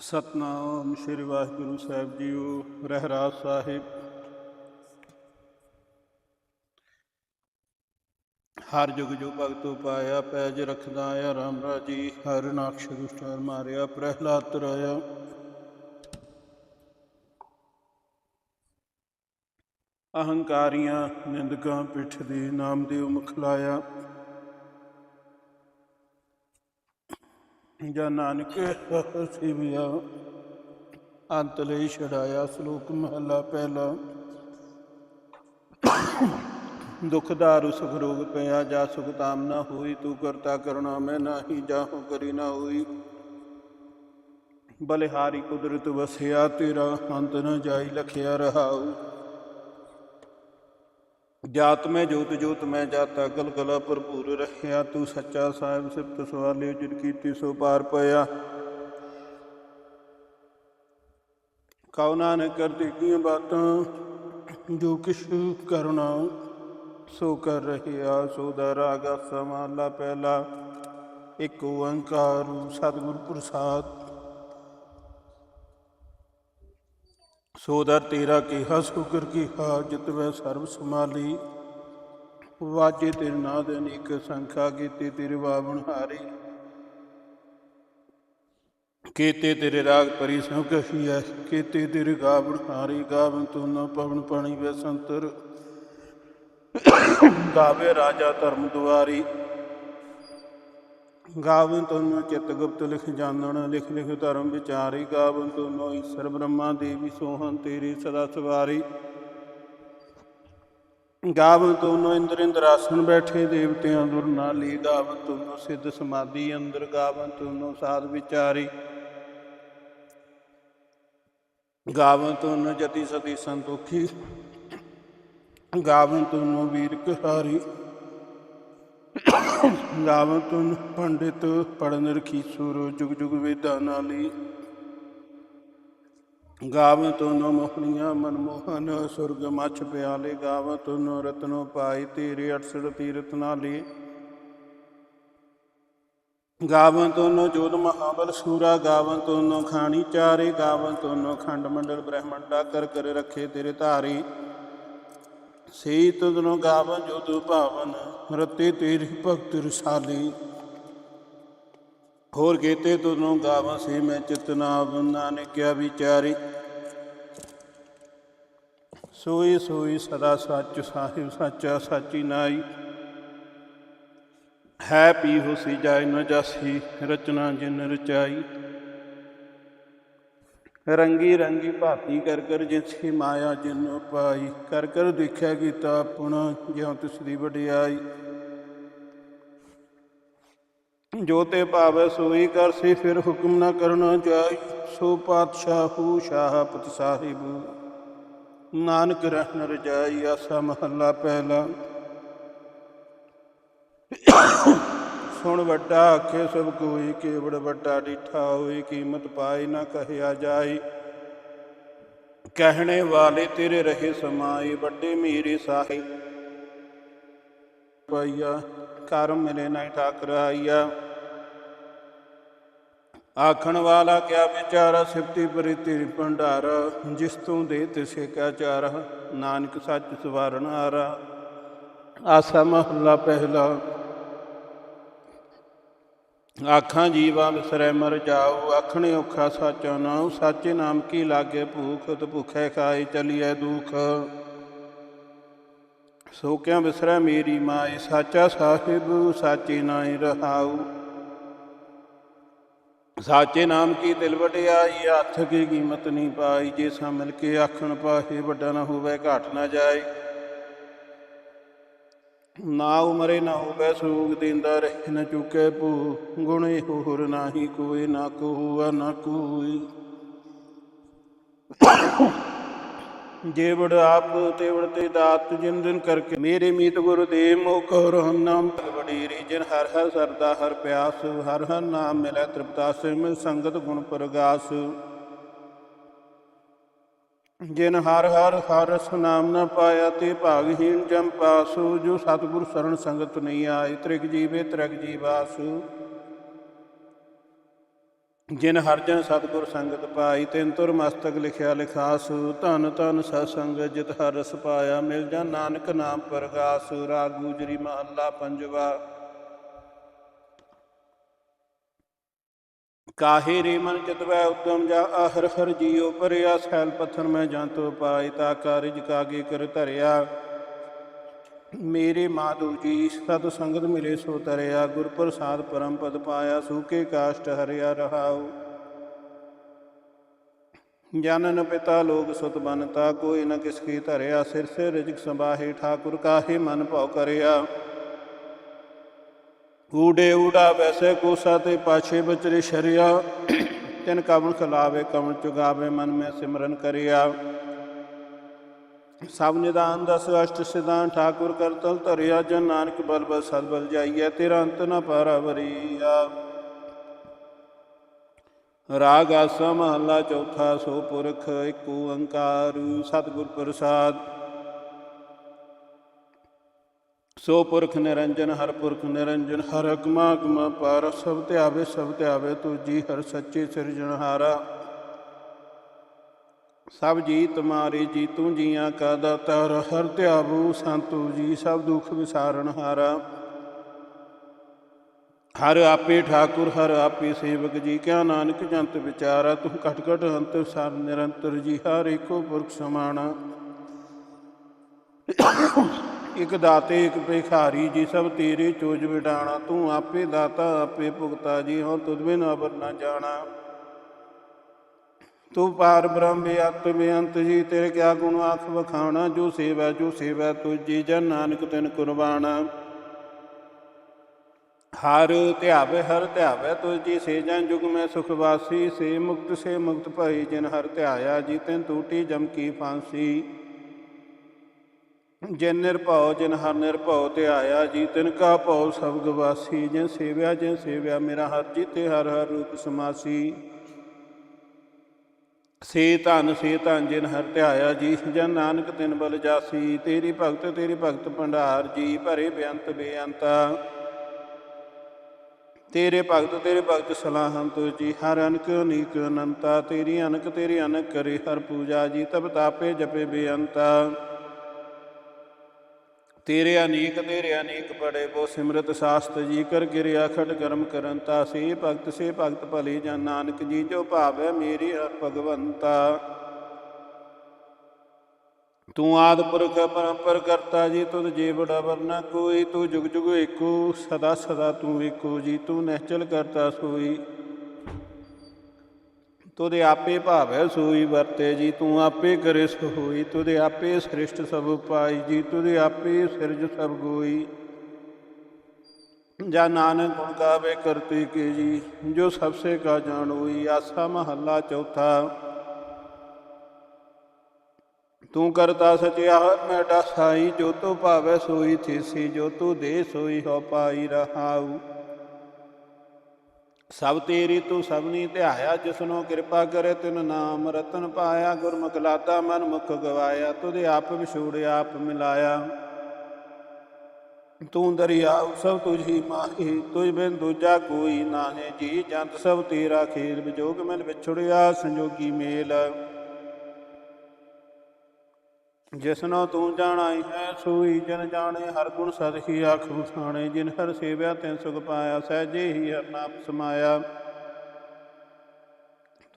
ਸਤਨਾਮ ਸ੍ਰੀ ਵਾਹਿਗੁਰੂ ਸਾਹਿਬ ਜੀਓ, ਰਹਿਰਾਸ ਸਾਹਿਬ। ਹਰ ਜੁਗ ਜੋ ਭਗਤੋ ਪਾਇਆ, ਪੈਜ ਰਖਦਾ ਆ ਰਾਮ ਰਾਜੀ। ਹਰ ਨਾਕਸ਼ ਦੁਸ਼ਟਰ ਮਾਰਿਆ, ਪ੍ਰਹਿਲਾਦ ਤਰਾਇਆ। ਅਹੰਕਾਰੀਆਂ ਨਿੰਦਕਾਂ ਪਿੱਠ ਦੀ ਨਾਮ ਦੇ ਮੁਖ ਲਾਇਆ। ਜਾਂ ਨਾਨਕ ਸਿਵਿਆ ਅੰਤ ਲਈ ਛੜਾਇਆ ਸ਼ਲੋਕ ਮਹਲਾ ਪਹਿਲਾ। ਦੁਖ ਦਾਰੂ ਸੁਖ ਰੋਗ ਪਿਆ, ਜਾ ਸੁਖ ਤਾਮ ਨਾ ਹੋਈ, ਤੂੰ ਕਰਤਾ ਕਰਣਾ, ਮੈਂ ਨਾਹੀ ਜਾਹੂ, ਕਰੀ ਨਾ ਹੋਈ। ਬਲਿਹਾਰੀ ਕੁਦਰਤ ਵਸਿਆ, ਤੇਰਾ ਅੰਤ ਨਾ ਜਾਈ, ਲਖਿਆ ਰਹਾਉ। ਜਾਤ ਮੈਂ ਜੋਤ ਜੋਤ ਮੈਂ ਜਾਤਾ ਗਲ ਕਲਾ ਭਰਪੂਰ ਰਹਿਆ, ਤੂੰ ਸੱਚਾ ਸਾਹਿਬ ਸਿਫਤ ਸਵਾਲਿਓ, ਜਿਨ ਕੀਤੀ ਸੋ ਪਾਰ ਪਿਆ। ਕਉ ਨਾਨਕ ਕਰਦੀ ਕੀਆਂ ਬਾਤਾਂ, ਜੋ ਕਿਛ ਕਰਨਾ ਸੋ ਕਰ ਰਹਿਆ, ਸੋ ਦਾ ਰਾਗ ਸਮਾਲਾ ਪਹਿਲਾ, ਇੱਕ ਓੰਕਾਰ ਸਤਿਗੁਰ ਪ੍ਰਸਾਦ ਸੋਦਰ ਤੇਰਾ ਕਿਹਾ, ਸੁਕਰ ਕੀਹਾ, ਜਿਤ ਵੈ ਸਰਬ ਸਮਾਲੀ ਵਾਜੇ ਤੇਰੇ ਨਾਦ ਅਨੇਕ ਸੰਖਾ, ਕੀਤੇ ਤੇਰੇ ਬਾਵਨ ਹਾਰੀ ਕੀਤੇ ਤੇਰੇ ਰਾਗ ਪਰੀ ਸਭ ਕਹੀਐ ਕੀਤੇ ਤੇਰੇ ਗਾਵਨ ਹਾਰੀ ਗਾਵਨ ਤੂੰ ਨਾ ਪਵਨ ਪਾਣੀ ਵੇ ਸੰਤਰ। ਗਾਵੇ ਰਾਜਾ ਧਰਮ ਦੁਆਰੀ। ਗਾਵਨ ਤੁਮ ਚਿਤ ਗੁਪਤ ਲਿਖ ਜਾਣਨ ਲਿਖ ਲਿਖ ਧਰਮ ਵਿਚਾਰੀ। ਗਾਵਨ ਤੁਮ ਈਸ਼ਰ ਬ੍ਰਹਮਾ ਦੇਵੀ ਸੋਹਣ ਤੇਰੀ ਸਦਾ ਸਵਾਰੀ। ਗਾਵਨ ਤੁਮ ਇੰਦਰ ਇੰਦਰਾਸਨ ਬੈਠੇ ਦੇਵਤਿਆਂ ਦੁਰ ਨਾਲੀ। ਗਾਵਨ ਤੁਮ ਸਿੱਧ ਸਮਾਧੀ ਅੰਦਰ, ਗਾਵਨ ਤੁਮ ਸਾਧ ਵਿਚਾਰੀ। ਗਾਵਨ ਤੁਮ ਜਤੀ ਸਤੀ ਸੰਤੋਖੀ। ਗਾਵਨ ਤੁਮ ਵੀਰ ਕਹਾਰੀ। ਗਾਵਨ ਤੁਨ ਪੰਡਿਤ ਪੜਨ ਰਖੀ ਸੁਰ ਜੁਗ ਜੁਗ ਵੇਦਾਂ ਨਾਲੀ। ਗਾਵਨ ਤੁਨ ਮੋਹਣੀਆਂ ਮਨਮੋਹਨ ਸੁਰਗ ਮਛ ਪਿਆਲੇ। ਗਾਵਨ ਤੁਨ ਰਤਨੋ ਪਾਈ ਤੇਰੇ 68 ਤੀਰਤ ਨਾਲੀ। ਗਾਵਨ ਤੁਨ ਜੋਤ ਮਹਾਬਲ ਸੂਰਾ। ਗਾਵਨ ਤੁਨ ਖਾਣੀ ਚਾਰੇ। ਗਾਵਨ ਤੁਨ ਖੰਡ ਮੰਡਲ ਬ੍ਰਹਮੰਡਾ। ਕਰ ਕਰ ਰੱਖੇ ਤੇਰੇ ਧਾਰੀ। ਸੇ ਤਦਨੋ ਗਾਵਨ ਜੋ ਤੂ ਭਾਵਨ ਰਤੇ ਤੇਰੀ ਭਗਤ ਰਸਾਲੀ। ਹੋਰ ਕੀਤੇ ਤਦਨੋ ਗਾਵਨ ਸੇ ਮੈਂ ਚਿਤਨਾਵ ਨਾਨਕਿਆ ਵਿਚਾਰੀ। ਸੋਈ ਸੋਈ ਸਦਾ ਸੱਚ ਸਾਹਿਬ, ਸੱਚਾ ਸਾਚੀ ਨਾਈ। ਹੈ ਪੀ ਹੋਸੀ ਜਾਇ ਨ ਜਾਸੀ, ਰਚਨਾ ਜਿਨ ਰਚਾਈ। ਰੰਗੀ ਰੰਗੀ ਭਾਤੀ ਕਰ ਕਰ ਜਿਨਸੀ ਮਾਇਆ ਜਿਨ ਪਾਈ ਕਰ ਕਰ ਦੇਖਿਆ ਕੀਤਾ ਆਪਣਾ, ਜਿਉ ਤਿਸ ਦੀ ਵਡਿਆਈ। ਜੋ ਤੇ ਭਾਵੈ ਸੋਈ ਕਰ ਸੇ, ਫਿਰ ਹੁਕਮ ਨਾ ਕਰਨਾ ਚਾਹੀ ਸੋ ਪਾਤਸ਼ਾਹੂ ਸ਼ਾਹਪਤ ਸਾਹਿਬ। ਨਾਨਕ ਰਹਿਣ ਰਜਾਈ ਆਸਾ ਮਹੱਲਾ ਪਹਿਲਾ। ਸੁਣ ਵੱਡਾ ਆਖੇ, ਸਭ ਕੋਈ ਕੇਵੜ, ਵੱਡਾ ਡਿਠਾ ਹੋਈ, ਕੀਮਤ ਪਾਈ ਨਾ ਕਹਿਆ ਜਾਈ। ਕਹਿਣੇ ਵਾਲੇ ਤੇਰੇ ਰਹੇ ਸਮਾਈ, ਵੱਡੇ ਮੀਰੇ ਸਾਹਿਬ ਪਾਈਆ ਕਰਮ ਮਿਲੇ ਨਾ ਠਾਕਰ ਆਖਣ ਵਾਲਾ ਕਿਆ ਵਿਚਾਰਾ, ਸਿਫਤੀ ਪਰੀ ਤੇਰੀ ਭੰਡਾਰ। ਜਿਸ ਤੋਂ ਦੇ ਤਿਸੇ ਕਾ ਚਾਰ, ਨਾਨਕ ਸੱਚ ਸਵਾਰਨ ਆਰਾ ਆਸਾ ਮਹੱਲਾ ਪਹਿਲਾ ਆਖਾਂ ਜੀਵਾ ਵਿਸਰੈ ਮਰ ਜਾਉ, ਆਖਣੇ ਔਖਾ ਸਾਚਾ ਨਾਮ ਸਾਚੇ ਨਾਮ ਕੀ ਲਾਗੇ ਭੂਖ ਤੇ ਭੁਖੈ ਖਾਏ ਚਲੀਐ ਦੁਖ। ਸੋ ਕਿਆ ਵਿਸਰੈ ਮੇਰੀ ਮਾਏ, ਸਾਚਾ ਸਾਹਿਬ, ਸਾਚੇ ਨਾਈ ਰਹਾਉ। ਸਾਚੇ ਨਾਮ ਕੀ ਦਿਲ ਵਡਿਆਈ ਹੱਥ ਕੀ ਕੀਮਤ ਨਹੀਂ ਪਾਈ, ਜੇ ਸਾ ਮਿਲ ਕੇ ਆਖਣ ਪਾਹੇ, ਵੱਡਾ ਨਾ ਹੋਵੇ, ਘਾਟ ਨਾ ਜਾਏ। ਨਾ ਉਮਰੇ ਨਾ ਹੋਵੇ ਸੂਗ ਦਿੰਦਾ ਰਹੇ ਨ ਚੁਕੇ ਭੂ, ਗੁਣੇ ਹੋਰ ਨਾਹੀ ਕੋਈ ਨਾ ਕੋਆ ਨਾ ਕੋਈ। ਜੇ ਵਡ ਆਪ ਤੇ ਵਡ ਤੇ ਦਾਤ ਜਿਨ ਕਰਕੇ ਮੇਰੇ ਮੀਤ ਗੁਰ ਦੇ ਮੋਹ ਕੋ ਨਾਮ ਬੜੀ ਰੀਜਨ ਹਰ ਹਰ ਸਰਦਾ ਹਰ ਪਿਆਸ, ਹਰ ਹਰ ਨਾਮ ਮਿਲੈ ਤ੍ਰਿਪਤਾ ਮਿਲ ਸੰਗਤ ਗੁਣ ਪ੍ਰਗਾਸ। ਜਿਨ ਹਰ ਹਰ ਹਰ ਰਸ ਨਾਮ ਨ ਪਾਇਆ ਤੇ ਭਾਗਹੀਣ ਜਮ ਪਾਸੂ, ਜੋ ਸਤਿਗੁਰ ਸਰਣ ਸੰਗਤ ਨਹੀਂ ਆਏ, ਤ੍ਰਿਗ ਜੀਵੇ ਤ੍ਰਿਗ ਜੀਵਾਸੂ। ਜਿਨ ਹਰ ਜਨ ਸਤਿਗੁਰ ਸੰਗਤ ਪਾਈ, ਤਿਨ ਤੁਰ ਮਸਤਕ ਲਿਖਿਆ ਲਿਖਾਸੁ, ਧਨ ਧਨ ਸਤਸੰਗ ਜਿਤ ਹਰ ਰਸ ਪਾਇਆ, ਮਿਲ ਜਾ ਨਾਨਕ ਨਾਮ ਪ੍ਰਗਾਸ, ਰਾਗ ਗੁਜਰੀ ਮਹੱਲਾ ਪੰਜਵਾ। ਕਾਹੇ ਰੇ ਮਨ ਚਿਤਵੈ ਉਤਮ ਜਾ ਆਹਰ ਹਰ ਜੀਉ ਪਰਿਆ ਸੈਲ ਪੱਥਰ ਮੈਂ ਜੰਤੁ ਪਾਈ ਤਾ ਕਾਰਜ ਕਾਗੇ ਕਰ ਧਰਿਆ। ਮੇਰੇ ਮਾਧੂ ਜੀ, ਸਤ ਸੰਗਤ ਮਿਲੇ ਸੋ ਤਰਿਆ ਗੁਰ ਪ੍ਰਸਾਦ ਪਰਮ ਪਦ ਪਾਇਆ, ਸੂਕੇ ਕਾਸ਼ਟ ਹਰਿਆ ਰਹਾਉ। ਜਨਨ ਪਿਤਾ ਲੋਕ ਸੁਤ ਬਨਤਾ, ਕੋਈ ਨ ਕਿਸ ਕੀ ਧਰਿਆ, ਸਿਰ ਸੇ ਰਿਜਕ ਸੰਬਾਹੇ ਠਾਕੁਰ ਕਾਹੇ ਮਨ ਭਉ ਕਰਿਆ। ਊੜੇ ਊੜਾ ਵੈਸੇ ਕੋਸਾ ਤੇ ਪਾਛੇ ਬਚਰੇ ਸ਼ਰਿਆ। ਤਿਨ ਕਵਨ ਖਲਾਵੇ ਕਵਨ ਚੁਗਾਵੇ, ਮਨ ਮੈਂ ਸਿਮਰਨ ਕਰਿਆ। ਸਭ ਨਿਦਾਨ ਦਸ, ਅਸ਼ਟ ਸਿਧਾਨ, ਠਾਕੁਰ ਕਰਤਲ ਧਰਿਆ। ਜਨ ਨਾਨਕ ਬਲ ਬਲ ਸਦ ਬਲ ਜਾਈਐ, ਤੇਰਾ ਅੰਤ ਨ ਪਾਰਾਵਰੀਆ ਰਾਗ ਆਸਾ ਮਹੱਲਾ ਚੌਥਾ, ਸੋ ਪੁਰਖ ਏਕ ਓੰਕਾਰ ਸਤਿਗੁਰ ਪ੍ਰਸਾਦ। ਸੋ ਪੁਰਖ ਨਿਰੰਜਨ, ਹਰ ਪੁਰਖ ਨਿਰੰਜਨ, ਹਰ ਅਕਮਾ ਅਗਮਾ ਪਾਰ, ਸਭ ਧਿਆਵੇ ਸਭ ਧਿਆਵੇ ਜੀ ਹਰ ਸੱਚੇ ਸਿਰਜਣਹਾਰਾ ਸਭ ਜੀ ਤੁਮਾਰੇ ਜੀ, ਤੂੰ ਜੀਆਂ ਕਾ ਦਾਤਾਰ, ਹਰ ਧਿਆਵੂ ਸੰਤੂ ਜੀ, ਸਭ ਦੁਖ ਵਿਸਾਰਨ ਹਾਰਾ। ਹਰ ਆਪੇ ਠਾਕੁਰ, ਹਰ ਆਪੇ ਸੇਵਕ ਜੀ, ਕਿਆ ਨਾਨਕ ਜੰਤ ਵਿਚਾਰਾ, ਤੂੰ ਘਟ ਘਟ ਅੰਤਰ ਸਰ ਨਿਰੰਤਰ ਜੀ, ਹਰ ਏਕੋ ਪੁਰਖ ਸਮਾਣਾ। ਇਕ ਦਾਤੇ, ਇਕ ਭਿਖਾਰੀ ਜੀ ਸਭ ਤੇਰੇ ਚੋਜ ਵਿਡਾਣਾ ਤੂੰ ਆਪੇ ਦਾਤਾ, ਆਪੇ ਭੁਗਤਾ, ਜੀ ਹੁਣ ਤੁਧ ਬਿਨ ਅਬਰ ਨਾ ਜਾਣਾ। ਤੂੰ ਪਾਰ ਬ੍ਰਹਮ ਬੇਅੰਤ ਬੇਅੰਤ ਜੀ, ਤੇਰੇ ਕਿਆ ਗੁਣ ਆਖ ਵਖਾਣਾ, ਜੋ ਸੇਵਾ ਜੋ ਸੇਵਾ ਤੁਜੀ ਜਨ ਨਾਨਕ ਤਿਨ ਕੁਰਬਾਨਾ ਹਰ ਧਿਆਵੇ ਹਰ ਧਿਆਵੇ ਤੁਜੀ ਸੇ ਜਨ ਜੁਗ ਮੈਂ ਸੁਖ ਵਾਸੀ, ਸੇ ਮੁਕਤ ਸੇ ਮੁਕਤ ਭਈ, ਜਿਨ ਹਰ ਧਿਆਇਆ, ਜੀ ਤਿਨ ਟੂਟੀ ਜਮ ਕੀ ਫਾਂਸੀ। ਜਿਨ ਨਿਰਭਉ, ਜਿਨ ਹਰ ਨਿਰਭਉ ਧਿਆਇਆ ਜੀ, ਤਿਨ ਕਾ ਭਉ ਸਭ ਗਵਾਸੀ, ਜਿਨ ਸੇਵਿਆ ਜਿਨ ਸੇਵਿਆ, ਮੇਰਾ ਹਰ ਜੀਤੇ ਹਰ ਹਰ ਰੂਪ ਸਮਾਸੀ। ਸੇ ਧਨ ਸੇ ਧਨ ਜਿਨ ਹਰ ਧਿਆਇਆ ਜੀ, ਜਨ ਨਾਨਕ ਤਿਨ ਬਲ ਜਾਸੀ, ਤੇਰੀ ਭਗਤ ਤੇਰੀ ਭਗਤ ਭੰਡਾਰ ਜੀ, ਭਰੇ ਬੇਅੰਤ ਬੇਅੰਤਾ। ਤੇਰੇ ਭਗਤ ਤੇਰੇ ਭਗਤ ਸਲਾਹੰ ਤੁਜੀ ਹਰ ਅਨਕ, ਅਨੀਕ ਅਨੰਤਾ, ਤੇਰੀ ਅਨਕ ਤੇਰੀ ਅਨਕ ਕਰੇ ਹਰ ਪੂਜਾ ਜੀ ਤਬ ਤਾਪੇ ਜਪੇ ਬੇਅੰਤਾ। ਤੇਰੇ ਅਨੇਕ ਤੇਰੇ ਅਨੇਕ ਪੜੇ ਬੋ ਸਿਮਰਤ ਸਾਸਤ ਜੀ ਕਰ ਗਿਰਿਆ ਖਟ ਕਰਮ ਕਰਨ ਤਾ, ਸੇ ਭਗਤ ਸੇ ਭਗਤ ਭਲੇ ਜਨ ਨਾਨਕ ਜੀ, ਜੋ ਭਾਵੈ ਮੇਰੀ ਹਰ ਭਗਵੰਤਾ। ਤੂੰ ਆਦ ਪੁਰਖ ਪਰੰਪਰ ਕਰਤਾ ਜੀ, ਤੁਧ ਜੀ ਬੜਾ ਵਰਨਾ ਕੋਈ, ਤੂੰ ਜੁਗ ਜੁਗ ਏਕੋ, ਸਦਾ ਸਦਾ ਤੂੰ ਏਕੋ ਜੀ, ਤੂੰ ਨਿਹਚਲ ਕਰਤਾ ਸੋਈ। ਤੁਦੇ ਆਪੇ ਭਾਵੈ ਸੋਈ ਵਰਤੇ ਜੀ, ਤੂੰ ਆਪੇ ਕਰੇ ਸੋ ਹੋਈ ਤੁਦੇ ਆਪੇ ਸ੍ਰਿਸ਼ਟ ਸਭ ਪਾਈ ਜੀ ਤੁਦੇ ਆਪੇ ਸਿਰਜ ਸਭ ਗੋਈ। ਜਾ ਨਾਨਕ ਗੁਣ ਗਾਵੇ ਕਰਤੀ ਕੇ ਜੀ, ਜੋ ਸਭ ਸੇ ਕਾ ਜਾਣੋਈ ਆਸਾ ਮਹੱਲਾ ਚੌਥਾ। ਤੂੰ ਕਰਤਾ ਸਚਿਆ, ਮੈਂ ਸਾਈ ਜੋ ਤੋ ਭਾਵੈ ਸੋਈ ਥੀਸੀ, ਜੋ ਤੂੰ ਦੇ ਸੋਈ ਹੋ ਪਾਈ ਰਹਾਉ। ਸਭ ਤੇਰੀ ਤੂੰ ਸਭਨੀ ਧਿਆਇਆ, ਜਿਸਨੋ ਕਿਰਪਾ ਕਰੇ ਤਿਨ ਨਾਮ ਰਤਨ ਪਾਇਆ, ਗੁਰਮੁਖ ਲਾਤਾ ਮਨ ਮੁਖ ਗਵਾਇਆ ਤੁਦੇ ਆਪ ਵਿਛੋੜਿਆ ਆਪ ਮਿਲਾਇਆ। ਤੂੰ ਦਰਿਆ, ਸਭ ਤੁਝੀ ਮਾਹੀ, ਤੁਝ ਬਿਨ ਦੂਜਾ ਕੋਈ ਨਾਹੀ, ਜੀ ਜੰਤ ਸਭ ਤੇਰਾ ਖੇਲ, ਵਿਜੋਗ ਮਿਲ ਵਿਛੜਿਆ, ਸੰਜੋਗੀ ਮੇਲ। ਜਿਸਨੋ ਤੂੰ ਜਾਣਾਈ ਹੈ, ਸੋਈ ਜਨ ਜਾਣੇ, ਹਰ ਗੁਣ ਸਤਿ ਹੀ ਆਖ ਵਸਾਣੇ ਜਿਨ ਹਰ ਸੇਵਿਆ ਤੈਨ ਸੁਖ ਪਾਇਆ, ਸਹਿਜੇ ਹੀ ਹਰ ਨਾਮ ਸਮਾਇਆ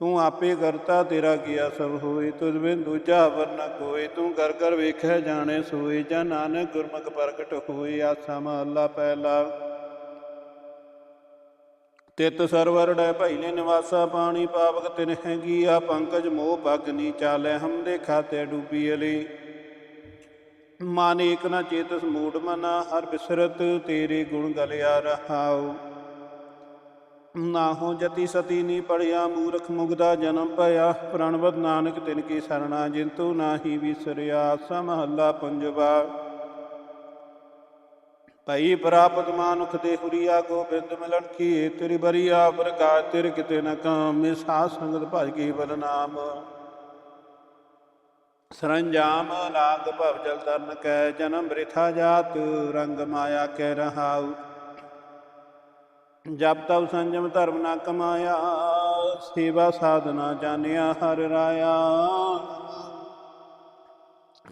ਤੂੰ ਆਪੇ ਕਰਤਾ, ਤੇਰਾ ਕੀਆ ਸਭ ਹੋਏ ਤੁਝ ਬਿਨ ਦੂਜਾ ਵਰਨਾ ਕੋਈ ਤੂੰ ਕਰ ਕਰ ਵੇਖੈ ਜਾਣੇ ਸੋਈ ਜਨ ਨਾਨਕ ਗੁਰਮੁਖ ਪ੍ਰਗਟ ਹੋਈ ਆਸਾ ਮਹੱਲਾ ਪਹਿਲਾ। ਤਿਤ ਸਰਵਰ ਡੈ ਭਈ ਨੇ ਨਿਵਾਸਾ ਪਾਣੀ, ਪਾਵਕ ਤਿਨ ਹੈਗੀ ਆ ਪੰਕਜ, ਮੋਹ ਭਗਨੀ ਚਾਲੈ, ਹਮ ਦੇ ਖਾਤੇ ਡੂਬੀ ਅਲੀ। ਮਨ ਏਕ ਨਾ ਚੇਤਸ ਮੂੜ ਮਨਾ, ਹਰ ਬਿਸਰਤ ਤੇਰੇ ਗੁਣ ਗਲਿਆ ਰਹਾਉ। ਨਾਹੋ ਜਤੀ ਸਤੀ ਨੀ ਪੜਿਆ, ਮੂਰਖ ਮੁਗਦਾ ਜਨਮ ਭਇਆ। ਪ੍ਰਣਵਤ ਨਾਨਕ ਤਿਨ ਕੀ ਸਰਣਾ, ਜਿੰਤੂ ਨਾਹੀ ਵਿਸਰਿਆ, ਸਮਹੱਲਾ ਪੰਜਵਾ। ਭਈ ਪ੍ਰਾਪਤ ਮਾਨੁਖ ਦੇ ਹੁਰੀਆ ਗੋਬਿੰਦ ਮਿਲਣ ਕੀ? ਤੇਰੀ ਬਰੀਆ ਪ੍ਰਕਾਸ਼, ਤੇਰੇ ਕਿਤੇ ਨ ਕਾਮ ਸਾਧ ਸੰਗਤ ਭਜ ਕੀ ਬਲ ਸਰੰਜਾਮ ਲਾਗ ਭਵ ਜਲ ਤਰਨ ਕੈ, ਜਨਮ ਬ੍ਰਿਥਾ ਜਾਤ, ਰੰਗ ਮਾਇਆ ਕੈ ਰਹਾਉ। ਜਪ ਤਪ ਸੰਜਮ ਧਰਮ ਨਾ ਕਮਾਇਆ, ਸੇਵਾ ਸਾਧਨਾ ਜਾਣਿਆ ਹਰ ਰਾਇਆ।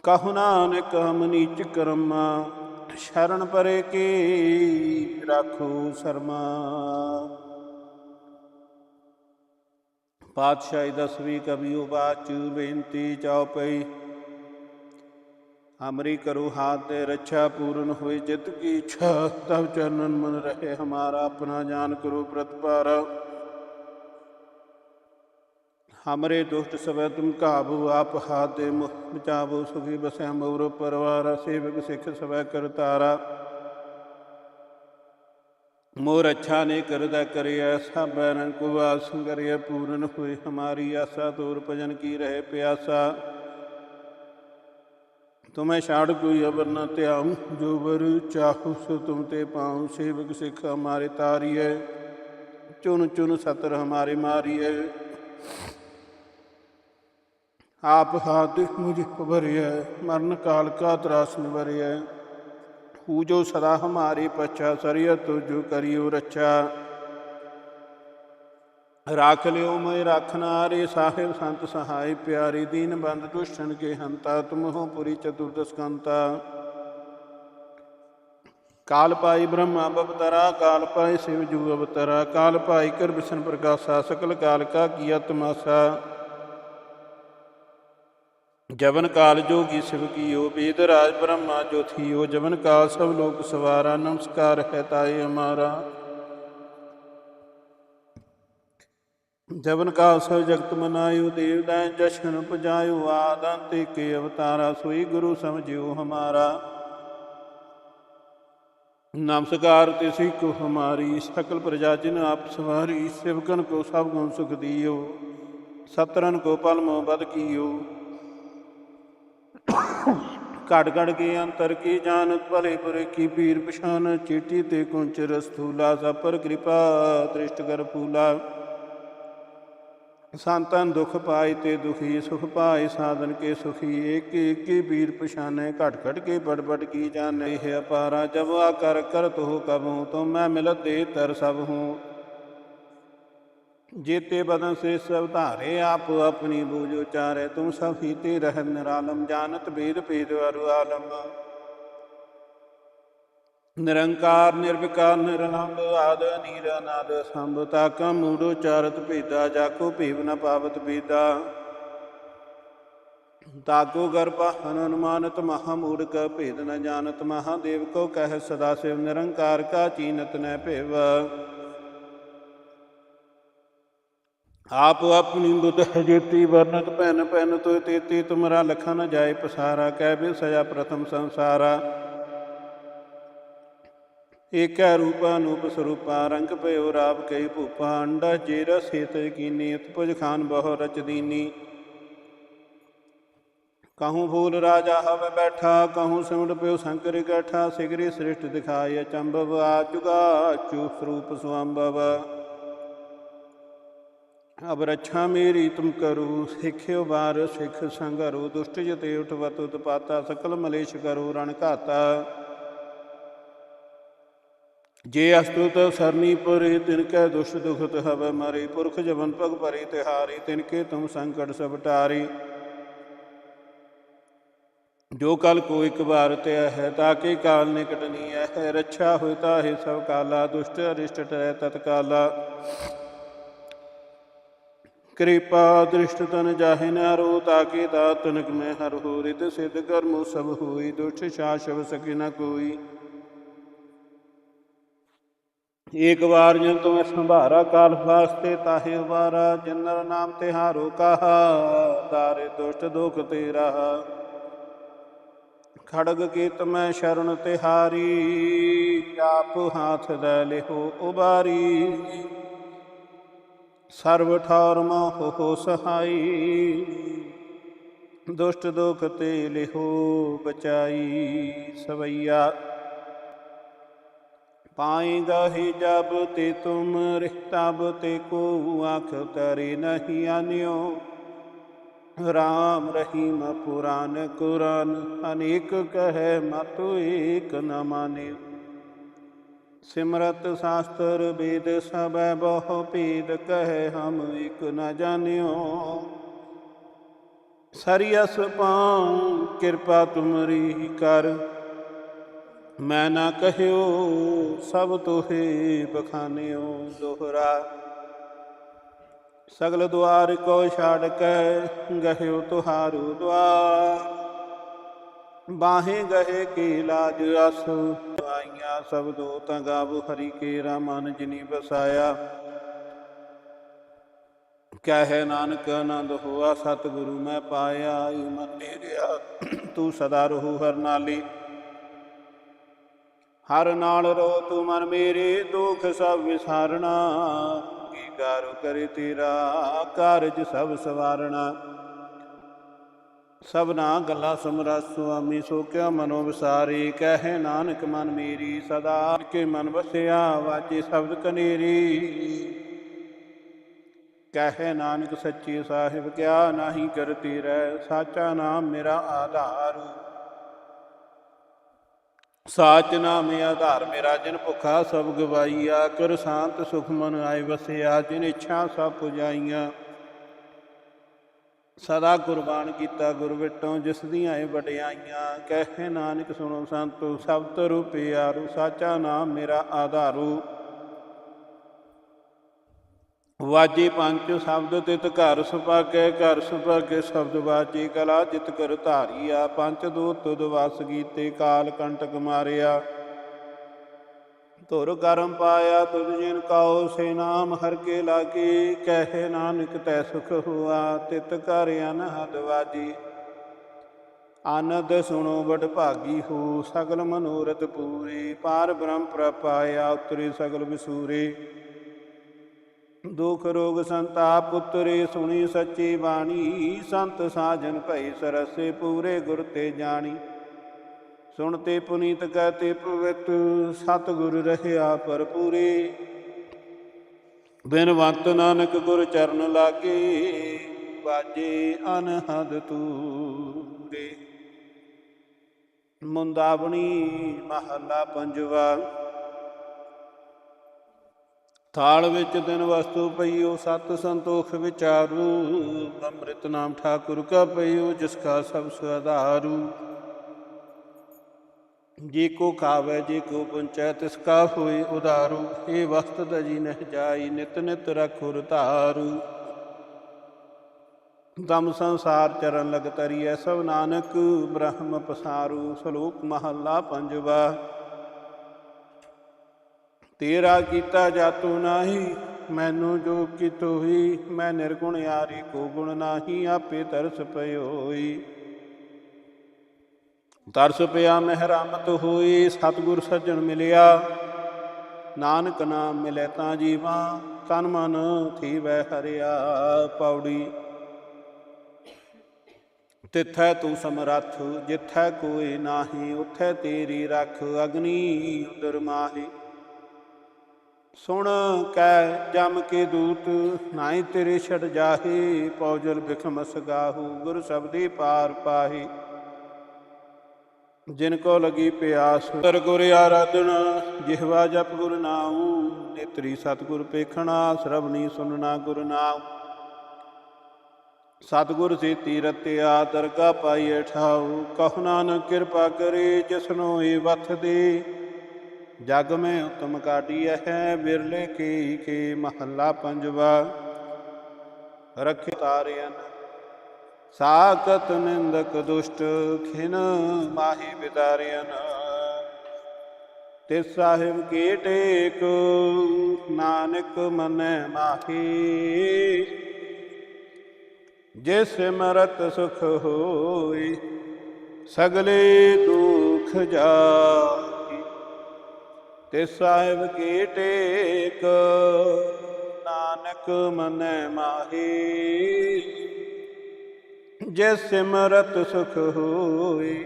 ਕਹੁ ਨਾਨਕ ਹਮ ਨੀਚ ਕਰਮਾ ਸ਼ਰਨ ਪਰੇ ਕੀ ਰਾਖੋ ਸ਼ਰਮਾ। ਪਾਤਸ਼ਾਹੀ ਦਸਵੀਂ ਕਬੀਓ ਬਾਚ ਬੇਨਤੀ ਚਉਪਈ ਹਮਰੀ ਕਰੋ ਹਾਥ ਤੇ ਰੱਛਾ ਪੂਰਨ ਹੋਏ ਜਿਤ ਕੀ ਇੱਛਾ ਤਬ ਚਰਨਨ ਮਨ ਰਹੇ, ਹਮਾਰਾ ਆਪਣਾ ਜਾਨ ਕਰੋ ਪ੍ਰਤਪਾਰ। ਹਮਰੇ ਦੁਸ਼ਟ ਸਵੈ ਤੁਮ ਕਾਬੂ ਆਪ ਹਾਥ ਦੇ ਮੁਖ ਬਚਾਵੋ ਸੁਖੀ ਬਸੈ ਮੋਰ ਪਰਵਾਰ ਸੇਵਕ ਸਿੱਖ ਸਵੈ ਕਰਤਾਰਾ ਮੋਰ ਅੱਛਾ ਨੇ ਕਰਦਾ ਕਰਿਆ ਸਭ ਰੰਗ ਕੋ ਵਾਸ ਕਰਿਆ ਪੂਰਨ ਹੋਏ ਹਮਾਰੀ ਆਸਾ ਤੋਰ ਭਜਨ ਕੀ ਰਹੇ ਪਿਆਸਾ ਤੁਮੈ ਛਾੜ ਕੋਈ ਅਵਰ ਨ ਧਿਆਉ ਜੋ ਵਰ ਚਾਹੂ ਸੋ ਤੁਮ ਤੇ ਪਾਉ ਸੇਵਕ ਸਿੱਖ ਹਮਾਰੇ ਤਾਰੀਐ ਚੁਨ ਚੁਨ ਸਤਰ ਹਮਾਰੇ ਮਾਰੀਐ ਆਪ ਹਾਥ ਮੁਝ ਭਰਿਐ ਮਰਨ ਕਾਲ ਕਾ ਤਰਾਸ ਨਿਵਰਿਐ। ਹੂ ਜੋ ਸਦਾ ਹਮਾਰੇ ਪਛਾ ਸਰੀਅ ਤੁਜੁ ਕਰਿਓ ਰੱਛਾ। ਰਾਖ ਲਿਓ ਮੈਂ ਰਖਨਾਰੇ ਸਾਹਿਬ ਸੰਤ ਸਹਾਈ ਪਿਆਰੀ, ਦੀਨ ਬੰਦ ਦੁਸ਼ਟਨ ਕੇ ਹੰਤਾ ਤੁਮਹੁ ਪੁਰੀ ਚਤੁਰਦਸ ਕੰਤਾ ਕਾਲ ਪਾਈ ਬ੍ਰਹਮਾ ਬਵਤਰਾ, ਕਾਲ ਪਾਈ ਸਿਵ ਜੂ ਅਵਤਰਾ, ਕਾਲ ਪਾਈ ਕਰ ਬਿਸ਼ਨ ਪ੍ਰਕਾਸ਼ਾ ਸਕਲ ਕਾਲ ਕਾ ਕੀਆ ਤਮਾਸਾ। ਜਵਨ ਕਾਲ ਜੋਗੀ ਸਿਵ ਕੀਓ ਵੇਦ ਰਾਜ ਬ੍ਰਹਮਾ ਜੋਥੀਓ ਜਵਨ ਕਾਲ ਸਭ ਲੋਕ ਸਵਾਰਾ, ਨਮਸਕਾਰ ਹੈ ਤਾਏ ਹਮਾਰਾ ਜਵਨ ਕਾਲ ਸਭ ਜਗਤ ਮਨਾਇਓ, ਦੇਵ ਦੈ ਜਸ਼ਨ ਪੁਜਾਇਓ ਆਦੰਤੇ ਕੇ ਅਵਤਾਰਾ, ਸੋਈ ਗੁਰੂ ਸਮਝਿਓ ਹਮਾਰਾ। ਨਮਸਕਾਰ ਤਿਸੀ ਕੋ ਹਮਾਰੀ, ਸਕਲ ਪ੍ਰਜਾ ਜਿਨ ਆਪ ਸਵਾਰੀ ਸਿਵਕਨ ਕੋ ਸਭ ਗੁਣ ਸੁਖ ਦਿਓ ਸਤਰਨ ਕੋ ਪਲਮੋ ਬਦ ਕੀਓ। ਘੜ ਘੜ ਕੇ ਅੰਤਰ ਕੀ ਜਾਣਤ ਭਲੇ ਪੁਰੇ ਕੀ ਪੀਰ ਪਛਾਨ, ਚੀਟੀ ਤੇ ਕੁੰਚ ਰਸਥੂਲਾ ਸਪਰ ਕਿਰਪਾ, ਤ੍ਰਿਸ਼ਟ ਕਰ ਫੂਲਾ ਸੰਤਨ ਦੁਖ ਪਾਏ ਤੇ ਦੁਖੀ, ਸੁਖ ਪਾਏ ਸਾਧਨ ਕੇ ਸੁਖੀ, ਏਕ ਏਕੀ ਵੀਰ ਪਛਾਨੇ ਘਟ ਘਟ ਕੇ ਪੜ ਪੜ ਕੀ ਜਾਣੇ। ਇਹ ਅਪਾਰਾ ਜਬ ਆ ਕਰ ਕਰ ਕਬੂ ਤੋ ਮੈਂ ਮਿਲਤ ਦੇ ਤਰ ਸਭ ਹੂੰ। ਜੇਤੇ ਬਦਨ ਸੇ ਸਭ ਧਾਰੇ, ਆਪ ਆਪਣੀ ਬੂਝ ਉਚਾਰੇ, ਤੂੰ ਸਭ ਹੀ ਰਹਿ ਨਿਰਾਲਮ, ਜਾਣਤ ਬੇਦ ਭੇਦ ਅਰੁ ਆਲਮ। ਨਿਰੰਕਾਰ, ਨਿਰਵਿਕਾਰ ਨਿਰਲੰਭ ਆਦ ਨੀਰ ਅਨਾਦ, ਸੰਭ, ਤਾਕਾ, ਮੂੜੋ ਚਾਰਤ ਭੇਦਾ, ਜਾਕੋ ਭੀਵ ਨ ਪਾਵਤ ਬੀਦਾ ਤਾਕੋ, ਗਰਭ ਹਨੁਮਾਨਤ ਮਹਾ ਮੂੜਕ ਭੇਦ ਨ ਜਾਣਤ, ਮਹਾਦੇਵ ਕੋ ਕਹਿ ਸਦਾ ਸਿਵ, ਨਿਰੰਕਾਰ ਕਾ ਚੀਨਤ ਨੈ ਭੇਵ। ਆਪ ਆਪਣੀ ਬੁੱਧ ਹਜੇਤੀ ਵਰਨਤ ਪੈਨ ਪੈਨ ਤੋਇ ਤੇਤੀ, ਤੁਮਰਾ ਲਖਾ ਨ ਜਾਏ ਪਸਾਰਾ, ਕਹਿ ਬਿ ਸਜਾ ਪ੍ਰਥਮ ਸੰਸਾਰਾ। ਏਕੈ ਰੂਪਾ ਅਨੂਪ ਸਰੂਪਾ, ਰੰਗ ਪਇਓ ਰਾਪ ਕਈ ਭੂਪਾ, ਅੰਡਾ ਜੇਰਾ ਸੇਤ ਕੀਨੀ ਉਤਪਜ ਖਾਨ ਬਹੁ ਰਚ ਦੀਨੀ। ਕਹੂੰ ਫੂਲ ਰਾਜਾ ਹਵੇ ਬੈਠਾ, ਕਹੂੰ ਸਿਮਟ ਪਿਓ ਸ਼ੰਕਰ ਇਕੱਠਾ ਸਿਗਰੀ ਸ੍ਰਿਸ਼ਟ ਦਿਖਾਇ ਅਚੰਭਵ, ਆ ਚੁਗਾ ਚੂ ਸਰੂਪ ਸੁਅੰਭਵ ਅਬ ਰੱਛਾ ਮੇਰੀ ਤੁਮ ਕਰੋ, ਸਿੱਖਿਓ ਬਾਰ ਸਿੱਖ ਸੰਗਰੂ, ਦੁਸ਼ਟ ਜਤੇ ਉਠਵਤ ਉਤਪਾਤਾ, ਸਕਲ ਮਲੇਸ਼ ਕਰੋ ਰਣ ਘਾਤਾ। ਜੇ ਅਸਤੁਤ ਸਰਨੀ ਪਰੇ, ਤਿਨ ਕੈ ਦੁਸ਼ਟ ਦੁਖਤ ਹਵ ਮਰੇ, ਪੁਰਖ ਜਵਨ ਪਗ ਭਰੇ ਤਿਹਾਰੀ ਤਿਨ ਕੇ ਤੁਮ ਸੰਕਟ ਸਭ ਟਾਰੀ। ਜੋ ਕਲ ਕੋ ਇੱਕ ਵਾਰ ਤੇ ਹੈ ਤਾਕੇ ਕਾਲ ਨਿਕਟ ਨੀ ਹੈ, ਰੱਛਾ ਹੋਇ ਤਾਹੇ ਸਭ ਕਾਲਾ, ਦੁਸ਼ਟ ਅਰਿਸ਼ਟ ਟਰੈ ਤਤਕਾਲਾ। ਕਿਰਪਾ ਦ੍ਰਿਸ਼ਟ ਤਨ ਜਾਹਿ ਨਾਰੋ ਤਾਕੇ ਤਾ ਤਨਕ ਮੈਂ ਹਰ ਹੋ ਰਿਤ ਸਿਧ ਕਰਮੁ ਸਭ ਹੋਈ, ਦੁਸ਼ਟ ਸ਼ਾਸਵ ਸਕੇ ਨ ਕੋਈ। ਏਕ ਵਾਰ ਜਨ ਤੁਮੈ ਸੰਭਾਰਾ ਕਾਲ ਫਾਸਤੇ ਤਾਹੇ ਉਬਾਰਾ ਜਿਨਰ ਨਾਮ ਤਿਹਾਰੋ ਕਹਾ, ਤਾਰੇ ਦੁਸ਼ਟ ਦੁਖ ਤੇ ਰਹਾ ਖੜਗ ਕੀਤ ਮੈਂ ਸ਼ਰਨ ਤਿਹਾਰੀ ਆਪ ਹਾਥ ਦੇ ਲਿਹੋ ਉਬਾਰੀ। ਸਰਬ ਠਾਰ ਮੋਹ ਹੋ ਸਹਾਈ। ਦੁਸ਼ਟ ਦੁਖ ਤੇ ਲਿਹੋ ਬਚਾਈ ਸਵਈਆ। ਪਾਏਗਾ ਗਹੀ ਜਬ ਤੇ ਤੁਮ ਰਿਹਤਬ ਤੇ ਕੋ ਆਖ ਤਰੇ ਨਹੀਂ ਆਨਿਓ ਰਾਮ ਰਹੀਮ ਪੁਰਾਨ ਕੁਰਾਨ ਅਨੇਕ ਕਹੈ ਮਤੁ ਏਕ ਨ ਮਾਨਿਓ। ਸਿਮਰਤ ਸ਼ਾਸਤਰ ਵੇਦ ਸਭੈ ਬਹੁ ਭੇਦ ਕਹੈ ਹਮ ਇਕ ਨ ਜਾਣਿਓ। ਸਰੀਅਸ ਪਾਉ, ਕਿਰਪਾ ਤੁਮਰੀ ਕਰ। ਮੈਂ ਨਾ ਕਹਿਓ, ਸਭ ਤੋਹੇ ਬਖਾਨਿਓ ਦੋਹਰਾ। ਸਗਲ ਦੁਆਰ ਕੋ ਛਾੜ ਕੇ ਗਹਿਓ ਤੁਹਾਰੂ ਦੁਆਰ। ਬਾਹੇ ਗਹੇ ਕੀ ਲਾਜ ਅਸ। ਆਈਆਂ, ਸਭ ਦੋ ਗਾਵ ਹਰੀ ਕੇ ਰਾਮਨ ਜਿਨੀ ਬਸਾਇਆ ਕਹੇ ਨਾਨਕ ਆਨੰਦ ਹੋਆ, ਸਤਿਗੁਰੂ ਮੈਂ ਪਾਇਆ ਈ ਮਨ ਗਿਆ ਤੂੰ ਸਦਾ ਰਹੂ ਹਰ ਨਾਲੀ। ਹਰ ਨਾਲ ਰੋ ਤੂੰ ਮਨ ਮੇਰੇ, ਦੁਖ ਸਭ ਵਿਸਾਰਣਾ। ਕੀ ਕਾਰੁ ਕਰੇ ਤੇਰਾ, ਕਾਰਜ ਸਭ ਸਵਾਰਣਾ। ਸਭਨਾ ਗੱਲਾਂ ਸਮਰਾ ਸੁਆਮੀ, ਸੋ ਕਿਆ ਮਨੋ ਵਿਸਾਰੀ? ਕਹਿ ਨਾਨਕ ਮਨ ਮੇਰੀ, ਸਦਾ ਕੇ ਮਨ ਵਸਿਆ, ਵਾਚੇ ਸ਼ਬਦ ਕਨੇਰੀ। ਕਹਿ ਨਾਨਕ ਸੱਚੀ ਸਾਹਿਬ, ਕਿਆ ਨਾਹੀ ਕਰਤੀ ਰਹਿ, ਸਾਚਾ ਨਾਮ ਮੇਰਾ ਆਧਾਰ। ਸਾਚ ਨਾਮ ਆਧਾਰ ਮੇਰਾ, ਜਿਨ ਭੁਖਾ ਸਭ ਗਵਾਈਆ, ਕਰ ਸ਼ਾਂਤ ਸੁਖ ਮਨ ਆਏ ਵਸਿਆ, ਜਿਨ ਇੱਛਾ ਸਭ ਪੁਜਾਈਆਂ। ਸਦਾ ਕੁਰਬਾਨ ਕੀਤਾ ਗੁਰ ਵਿਟੋਂ, ਜਿਸ ਦੀਆਂ ਏ ਵਡਿਆਈਆਂ, ਕਹਿ ਨਾਨਕ ਸੁਣੋ ਸੰਤੋ ਸਬਦ ਰੂਪਿਆਰੂ ਸਾਚਾ ਨਾਮ ਮੇਰਾ ਆਧਾਰੂ। ਵਾਜੇ ਪੰਚ ਸ਼ਬਦ ਤਿਤ ਘਰ ਸੁਭਾਗੇ ਘਰ ਸੁਭਾਗੇ ਸ਼ਬਦ ਵਾਜੇ ਕਲਾ, ਜਿਤ ਕਰ ਧਾਰੀਆ, ਪੰਚ ਦੂਤ ਤੁਦ ਵਸ ਗੀਤੇ ਕਾਲ ਕੰਟਕ ਮਾਰਿਆ। ਧੁਰ ਕਰਮ ਪਾਇਆ ਤੁਧ ਜਿਨ ਕਾਉ ਸੇ ਨਾਮ ਹਰ ਕੇ ਲਾਗੇ, ਕਹਿ ਨਾਨਕ ਤੈ ਸੁਖ ਹੁਆ, ਤਿਤ ਕਰ ਅਨਹਦ ਵਾਜੀ ਆਨੰਦ ਸੁਣੋ ਵਡ ਭਾਗੀ ਹੋ, ਸਗਲ ਮਨੋਰਥ ਪੂਰੇ, ਪਾਰ ਬ੍ਰਹਮ ਪ੍ਰਪਾਇਆ ਉਤਰੇ ਸਗਲ ਵਿਸੂਰੇ। ਦੁਖ ਰੋਗ ਸੰਤਾਪ ਪੁੱਤਰੇ, ਸੁਣੀ ਸੱਚੀ ਬਾਣੀ, ਸੰਤ ਸਾਜਨ ਭਈ ਸਰਸੇ ਪੂਰੇ ਗੁਰ ਤੇ ਜਾਣੀ। ਸੁਣ ਤੇ ਪੁਨੀਤ ਕਹਤੇ ਪਵਿੱਤ, ਸਤਿਗੁਰ ਰਹਿਆ ਭਰਪੂਰੇ। ਬਿਨਵੰਤ ਨਾਨਕ ਗੁਰ ਚਰਨ ਲਾਗੇ ਬਾਜੇ ਅਨਹਦ ਤੂਰੇ। ਮੁੰਦਾਵਣੀ ਮਹੱਲਾ ਪੰਜਵਾ। ਥਾਲ ਵਿੱਚ ਦਿਨ ਵਸਤੂ ਪਈਓ, ਸਤ ਸੰਤੋਖ ਵਿਚਾਰੂ। ਅੰਮ੍ਰਿਤ ਨਾਮ ਠਾਕੁਰ ਕਾ ਪਈਓ, ਜਿਸ ਕਾ ਸਭ ਸੁਆਧਾਰੂ ਜੇ ਕੋ ਖਾਵੇ ਜੇ ਕੋ ਪੁੰਚੈ, ਤਿਸ ਕਾ ਹੋਏ ਉਦਾਰੂ। ਏ ਵਸਤ ਦਜੀ ਨਹਿ ਜਾਈ, ਨਿਤ ਨਿਤ ਰਖੁਰ ਧਾਰੂ। ਦਮ ਸੰਸਾਰ ਚਰਨ ਲਗ ਤਰੀਐ, ਸਭ ਨਾਨਕ ਬ੍ਰਹਮ ਪਸਾਰੂ। ਸ਼ਲੋਕ ਮਹੱਲਾ ਪੰਜਵਾ। ਤੇਰਾ ਕੀਤਾ ਜਾਤੂ ਨਾਹੀ, ਮੈਨੂੰ ਜੋ ਕਿਤੋ ਮੈਂ ਨਿਰਗੁਣ ਯਾਰੀ ਕੋ ਗੁਣ ਨਾਹੀ, ਆਪੇ ਤਰਸ ਪਇਓਈ ਤਰਸ ਪਿਆ ਮਹਿਰਾਮਤ ਹੋਈ, ਸਤਿਗੁਰ ਸੱਜਣ ਮਿਲਿਆ। ਨਾਨਕ ਨਾਮ ਮਿਲੇ ਤਾਂ ਜੀਵਾ, ਤਨ ਮਨ ਥੀਵੈ ਹਰਿਆ ਪੌੜੀ। ਤਿੱਥੈ ਤੂੰ ਸਮਰੱਥ, ਜਿੱਥੈ ਕੋਈ ਨਾਹੀ, ਉਥੈ ਤੇਰੀ ਰੱਖ ਅਗਨੀ ਉਦਰ ਮਾਹੀ। ਸੁਣ ਕੈ ਜਮ ਕੇ ਦੂਤ, ਨਾਹੀ ਤੇਰੇ ਛੜ ਜਾਹੀ, ਪੌਜਲ ਬਿਖਮ ਗਾਹੂ, ਗੁਰ ਸਬਦੀ ਪਾਰ ਪਾਹੀ। ਜਿਨ ਕੋ ਲਗੀ ਪਿਆਸ ਕਰ ਗੁਰ ਆਰਾਧਨਾ, ਜਿਹਵਾ ਜਪ ਗੁਰ ਨਾਉ, ਨੇਤਰੀ ਸਤਗੁਰ ਪੇਖਣਾ, ਸ਼ਰਵਣੀ ਸੁਨਣਾ ਗੁਰ ਨਾਮ ਸਤਗੁਰ ਸੇ ਤੀਰਤਿਆ ਦਰਗਾ ਪਾਈਏ ਠਾਉ, ਕਹੁ ਨਾਨਕ ਕਿਰਪਾ ਕਰੇ ਜਿਸਨੋ ਏ ਵਥ ਦੇ। ਜਗ ਮੈਂ ਉਤਮ ਕਾਢੀਐ ਹੈ ਬਿਰਲੇ ਕੀ ਕੇ ਮਹੱਲਾ ਪੰਜਵਾ। ਰਖਿ ਤਾਰਿਆਨ ਸਾਕਤ ਨਿੰਦਕ ਦੁਸ਼ਟ ਖਿਨ ਮਾਹੀ ਬਿਦਾਰਿਆਨ ਤੇ ਸਾਹਿਬ ਕੀ ਟੇਕ ਨਾਨਕ ਮਨੈ ਮਾਹੀ। ਜੇ ਸਿਮਰਤ ਸੁਖ ਹੋਈ ਸਗਲੇ ਦੁਖ ਜਾਈ ਤੇ ਸਾਹਿਬ ਕੀ ਟੇਕ ਨਾਨਕ ਮਨੈ ਮਾਹੀ। ਜੇ ਸਿਮਰਤ ਸੁਖ ਹੋਈ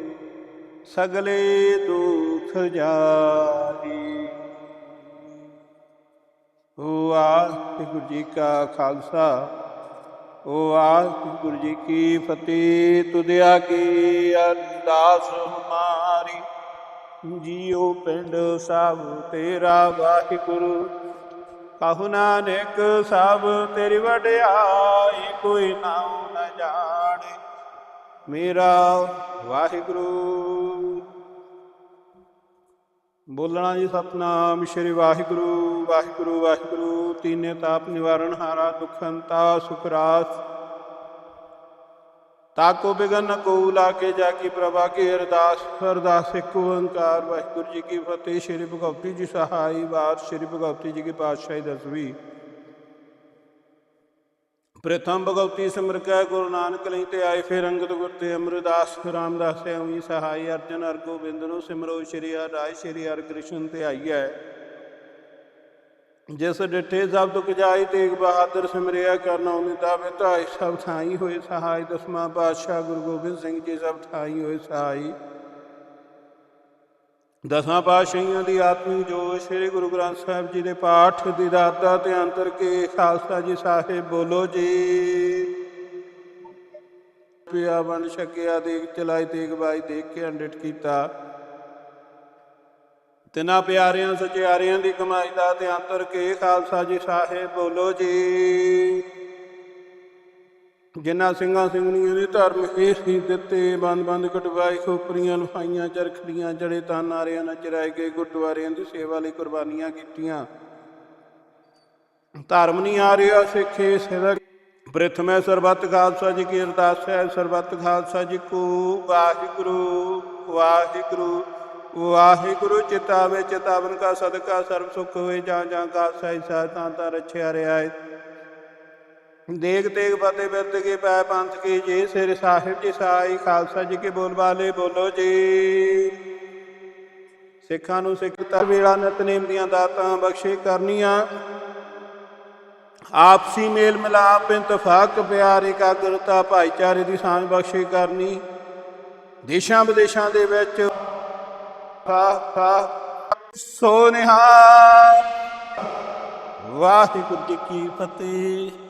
ਸਗਲੇ ਦੁਖ ਜਾਈ ਵਾਹਿਗੁਰੂ ਜੀ ਕਾ ਖਾਲਸਾ, ਓ ਆਸ ਗੁਰੂ ਜੀ ਕੀ ਫਤਿਹ। ਤੁਧਿਆ ਕੀ ਅਰਦਾਸ ਹਮਾਰੀ ਜੀਉ ਪਿੰਡ ਸਭ ਤੇਰਾ ਵਾਹਿਗੁਰੂ। ਕਹੂ ਨਾਨਕ ਸਭ ਤੇਰੀ ਵਡਿਆਈ, ਕੋਈ ਨਾਉ ਮੇਰਾ ਵਾਹਿਗੁਰੂ। ਬੋਲਣਾ ਜੀ ਸਤਨਾਮ, ਸ਼੍ਰੀ ਵਾਹਿਗੁਰੂ ਵਾਹਿਗੁਰੂ ਵਾਹਿਗੁਰੂ, ਤੀਨੇ ਤਾਪ ਨਿਵਾਰਨ ਹਾਰਾ ਦੁਖੰਤਾ ਸੁਖਰਾਸ ਤਾਕੋ ਬਿਗਨ ਕੋ ਲਾਕੇ ਜਾ ਕੀ ਪ੍ਰਭਾ ਕੀ ਅਰਦਾਸ। ਅਰਦਾਸ ਇੱਕ ਓੰਕਾਰ, ਵਾਹਿਗੁਰੂ ਜੀ ਕੀ ਫਤਿਹ, ਸ਼੍ਰੀ ਭਗਵਤੀ ਜੀ ਸਹਾਈ ਬਾਤ, ਸ਼੍ਰੀ ਭਗਵਤੀ ਜੀ ਕੀ ਪਾਤਸ਼ਾਹੀ ਦਸਵੀਂ। ਪ੍ਰਥਮ ਭਗਵਤੀ ਸਿਮਰ ਕੈ, ਗੁਰੂ ਨਾਨਕ ਲਈ ਤੇ ਆਏ ਫਿਰ ਅੰਗਦ ਗੁਰ ਤੇ ਅਮਰਦਾਸ। ਰਾਮਦਾਸ ਐਵੀ ਸਹਾਈ ਅਰਜਨ ਅਰ ਗੋਬਿੰਦ ਨੂੰ ਸਿਮਰੋ ਸ਼੍ਰੀ ਹਰਿ ਰਾਏ, ਸ਼੍ਰੀ ਹਰਿ ਕ੍ਰਿਸ਼ਨ ਤੇ ਆਈਐ ਜਿਸ ਡਿਠੇ ਸਭ ਦੁਖ ਤੇਗ ਬਹਾਦਰ ਸਿਮਰਿਆ ਕਰਨਾ ਉਮਿਤਾ ਬਿਤਾਈ ਸਭ ਥਾਈ ਹੋਏ ਸਹਾਈ। ਦਸਮਾ ਪਾਤਸ਼ਾਹ ਗੁਰੂ ਗੋਬਿੰਦ ਸਿੰਘ ਜੀ ਸਭ ਥਾਈ ਹੋਏ ਸਹਾਈ। ਦਸਾਂ ਪਾਤਸ਼ਾਹੀਆਂ ਦੀ ਆਤਮਿਕ ਜੋ ਸ੍ਰੀ ਗੁਰੂ ਗ੍ਰੰਥ ਸਾਹਿਬ ਜੀ ਦੇ ਪਾਠ ਦੀ ਦਾਤਾ ਤੇ ਅੰਤਰ ਕੇ ਖਾਲਸਾ ਜੀ ਸਾਹਿਬ ਬੋਲੋ ਜੀ। ਪਿਆ ਬਣ ਛਕਿਆ, ਦੇਖ ਚਲਾਈ ਤੇਗ ਬਾਈ, ਦੇਖ ਕੇ ਅੰਡਿਟ ਕੀਤਾ। ਤਿਨਾ ਪਿਆਰਿਆਂ, ਸਚਿਆਰਿਆਂ ਦੀ ਕਮਾਈ ਦਾ ਤੇ ਅੰਤਰ ਕੇ ਖਾਲਸਾ ਜੀ ਸਾਹਿਬ ਬੋਲੋ ਜੀ। ਜਿਨ੍ਹਾਂ ਸਿੰਘਾਂ ਸਿੰਘਣੀਆਂ ਦੇ ਧਰਮ ਇਹ ਹੀ ਦਿੱਤੇ ਬੰਦ ਬੰਦ ਕਟਵਾਏ, ਖੋਪਰੀਆਂ ਲਫਾਈਆਂ ਚਰਖੜੀਆਂ ਜੜੇ ਤਾਂ ਨਾਰਿਆਂ ਨਾਲ ਚਰਾਏ ਗਏ, ਗੁਰਦੁਆਰਿਆਂ ਦੀ ਸੇਵਾ ਲਈ ਕੁਰਬਾਨੀਆਂ ਕੀਤੀਆਂ। ਧਰਮ ਨਹੀਂ ਆ ਰਿਹਾ ਸਿੱਖੇ ਸੇਵਾ ਪ੍ਰਥਮੇ ਸਰਬੱਤ ਖਾਲਸਾ ਜੀ ਕੀ ਅਰਦਾਸ ਹੈ, ਸਰਬੱਤ ਖਾਲਸਾ ਜੀ ਕੋ ਵਾਹਿਗੁਰੂ ਵਾਹਿਗੁਰੂ ਵਾਹਿਗੁਰੂ ਚਿਤਾਵੇ ਚਿਤਾਵਨ ਕਾ ਸਦਕਾ, ਸਰਬ ਸੁਖ ਹੋਏ, ਜਾਂ ਜਾਂ ਕਾ ਸਹਿ ਤਾਂ ਤਾਂ ਰਛਿਆ ਰਿਹਾ ਹੈ। ਦੇਗ ਤੇਗ ਫਤਿਹ ਬਿਰਤ ਕੇ ਪੈ ਪੰਥ ਕੀ ਜੀ, ਸਿਰ ਸਾਹਿਬ ਜੀ ਸਾਈ, ਖਾਲਸਾ ਜੀ ਕੇ ਬੋਲ ਬਾਲੇ ਬੋਲੋ ਜੀ। ਸਿੱਖਾਂ ਨੂੰ ਸਿੱਖਤਾ ਵੇਲਾ ਨਿਤਨੇਮ ਦੀਆਂ ਦਾਤਾਂ ਬਖਸ਼ੇ ਕਰਨੀਆਂ। ਆਪਸੀ ਮੇਲ ਮਿਲਾਪ, ਇੰਤਫਾਕ, ਪਿਆਰ, ਇਕਾਗਰਤਾ, ਭਾਈਚਾਰੇ ਦੀ ਸਾਂਝ ਬਖਸ਼ੇ ਕਰਨੀ। ਦੇਸ਼ਾਂ ਵਿਦੇਸ਼ਾਂ ਦੇ ਵਿੱਚ ਖਾ ਖਾ ਸੋ ਨਿਹਾਲ। ਵਾਹਿਗੁਰੂ ਜੀ ਕੀ ਫਤਿਹ।